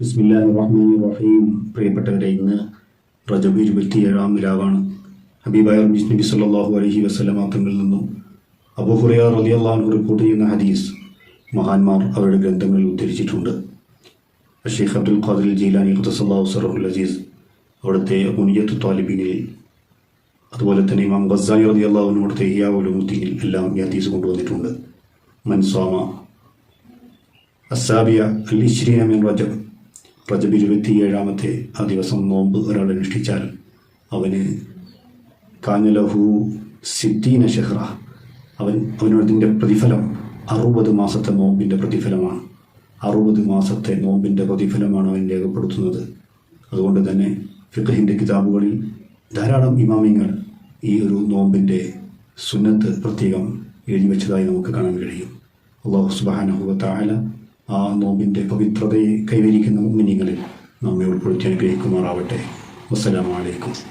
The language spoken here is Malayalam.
ബിസ്മില്ലാഹി റഹീം പ്രിയപ്പെട്ടവരെ ഇന്ന് റജബ് ഇരുപത്തിയേഴാം രാവാണ് ഹബീബായ നബി സല്ലല്ലാഹു അലഹി വസല്ലമ തങ്ങളിൽ നിന്നും റലി റളിയല്ലാഹു റിപ്പോർട്ട് ചെയ്യുന്ന ഹദീസ് മഹാന്മാർ അവരുടെ ഗ്രന്ഥങ്ങളിൽ ഉദ്ധരിച്ചിട്ടുണ്ട്. ഷെയ്ഖ് അബ്ദുൽ ഖാദിൽ ജീലാനി ഖുദസല്ലാഹു സറഹുൽ അസീസ് അവിടുത്തെ മുനിയത്ത് താലിബീനിൽ അതുപോലെ തന്നെ ഇമാം റലി റളിയല്ലാഹു അവിടുത്തെ ഹിയാ ഉലൂമുദ്ദീനിൽ എല്ലാം ഈ ഹദീസ് കൊണ്ടുവന്നിട്ടുണ്ട്. മൻസാമ അസാബിയ അൽ ശ്രീ മിൻ റജബ്. റജബ് ഇരുപത്തിയേഴാമത്തെ ആ ദിവസം നോമ്പ് ഒരാൾ അനുഷ്ഠിച്ചാൽ അവന് കാനലഹു സിദ്ദീന ഷെഹ്റ. അവൻ അവനതിന്റെ പ്രതിഫലം അറുപത് മാസത്തെ നോമ്പിന്റെ പ്രതിഫലമാണ്. അറുപത് മാസത്തെ നോമ്പിന്റെ പ്രതിഫലമാണ് അവൻ രേഖപ്പെടുത്തുന്നത്. അതുകൊണ്ട് തന്നെ ഫിഖഹിന്റെ കിതാബുകളിൽ ധാരാളം ഇമാമിങ്ങൾ ഈ ഒരു നോമ്പിന്റെ സുന്നത്ത് പ്രത്യേകം എഴുതി വെച്ചതായി നമുക്ക് കാണാൻ കഴിയും. അള്ളാഹു സുബാനഹുവ താല ആ നോമ്പിന്റെ പവിത്രതയെ കൈവരിക്കുന്ന മുന്നിങ്ങളിൽ നമ്മെ ഉൾപ്പെടുത്തി അനുഗ്രഹിക്കുമാറാവട്ടെ. വസ്സലാമലൈക്കും